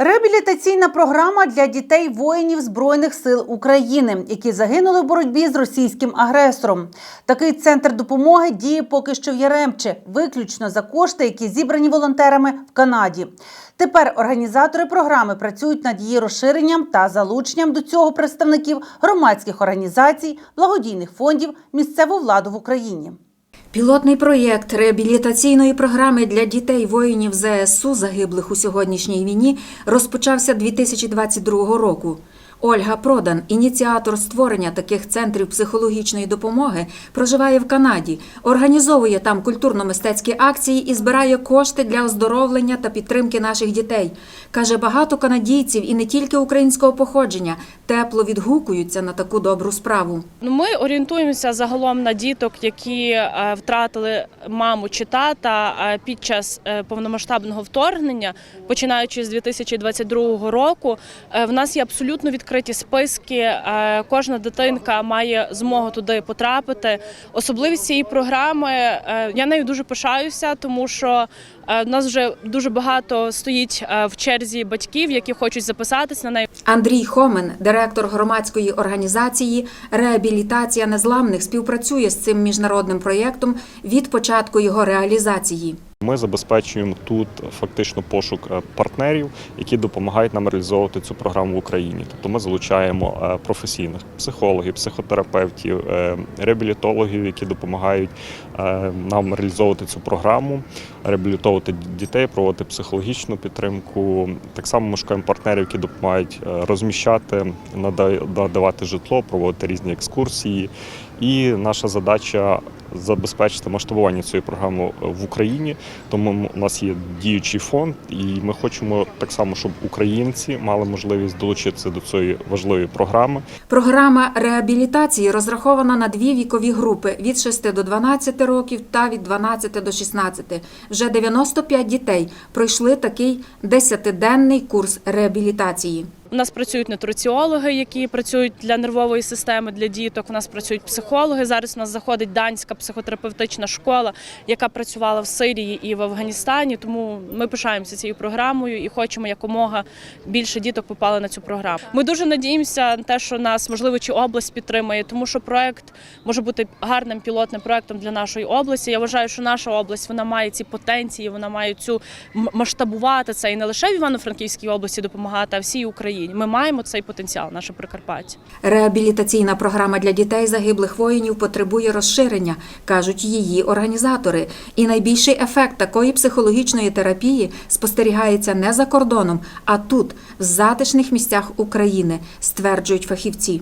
Реабілітаційна програма для дітей воїнів Збройних сил України, які загинули в боротьбі з російським агресором. Такий центр допомоги діє поки що в Яремче, виключно за кошти, які зібрані волонтерами в Канаді. Тепер організатори програми працюють над її розширенням та залученням до цього представників громадських організацій, благодійних фондів, місцеву владу в Україні. Пілотний проєкт реабілітаційної програми для дітей воїнів ЗСУ, загиблих у сьогоднішній війні, розпочався 2022 року. Ольга Продан, ініціатор створення таких центрів психологічної допомоги, проживає в Канаді, організовує там культурно-мистецькі акції і збирає кошти для оздоровлення та підтримки наших дітей. Каже, багато канадійців і не тільки українського походження тепло відгукуються на таку добру справу. Ну, Ми орієнтуємося загалом на діток, які е, втратили маму чи тата е, під час е, повномасштабного вторгнення, починаючи з 2022 року. В нас є абсолютно відкриті списки. Кожна дитинка має змогу туди потрапити. Особливість цієї програми я нею дуже пишаюся, тому що в нас вже дуже багато стоїть в черзі батьків, які хочуть записатися на неї. Андрій Хомен, директор громадської організації Реабілітація незламних, співпрацює з цим міжнародним проєктом від початку його реалізації. Ми забезпечуємо тут фактично пошук е, партнерів, які допомагають нам реалізовувати цю програму в Україні. Тобто ми залучаємо е, професійних психологів, психотерапевтів, е, реабілітологів, які допомагають нам реалізовувати цю програму, реабілітовувати дітей, проводити психологічну підтримку. Так само ми шукаємо партнерів, які допомагають розміщати, надавати житло, проводити різні екскурсії. І наша задача забезпечити масштабування цієї програми в Україні. Тому у нас є діючий фонд, і ми хочемо так само, щоб українці мали можливість долучитися до цієї важливої програми. Програма реабілітації розрахована на дві вікові групи від 6 до 12 років та від 12 до 16. Вже 95 дітей пройшли такий 10-денний курс реабілітації. У нас працюють нутриціологи, які працюють для нервової системи для діток. У нас працюють психологи. Зараз у нас заходить данська психотерапевтична школа, яка працювала в Сирії і в Афганістані. Тому ми пишаємося цією програмою і хочемо якомога більше діток попали на цю програму. Ми дуже надіємося на те, що нас можливо чи область підтримає, тому що проект може бути гарним пілотним проектом для нашої області. Я вважаю, що наша область вона має ці потенції, вона має цю масштабувати це і не лише в Івано-Франківській області допомагати, а всій Україні. Ми маємо цей потенціал, наше Прикарпаття. Реабілітаційна програма для дітей загиблих воїнів потребує розширення, кажуть її організатори. І найбільший ефект такої психологічної терапії спостерігається не за кордоном, а тут, в затишних місцях України, стверджують фахівці.